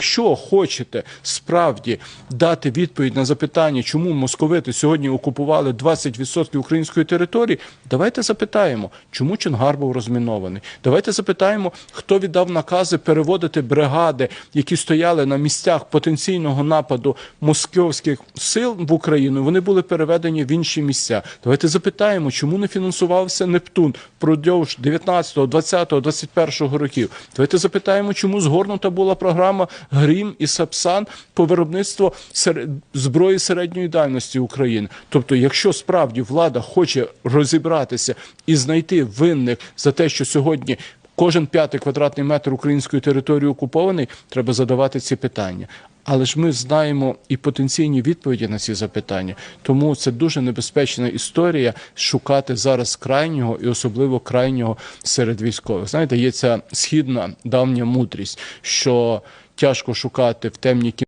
Якщо хочете справді дати відповідь на запитання, чому московити сьогодні окупували 20% української території, давайте запитаємо, чому Чонгар був розмінований. Давайте запитаємо, хто віддав накази переводити бригади, які стояли на місцях потенційного нападу московських сил в Україну. Вони були переведені в інші місця. Давайте запитаємо, чому не фінансувався Нептун впродовж 19, 20, 21 років. Давайте запитаємо, чому згорнута була програма Грім і Сапсан по виробництву зброї середньої дальності України. Тобто, якщо справді влада хоче розібратися і знайти винних за те, що сьогодні. Кожен п'ятий квадратний метр української території окупований, треба задавати ці питання. Але ж ми знаємо і потенційні відповіді на ці запитання. Тому це дуже небезпечна історія шукати зараз крайнього і особливо крайнього серед військових. Знаєте, є ця східна давня мудрість, що тяжко шукати в темній кімнаті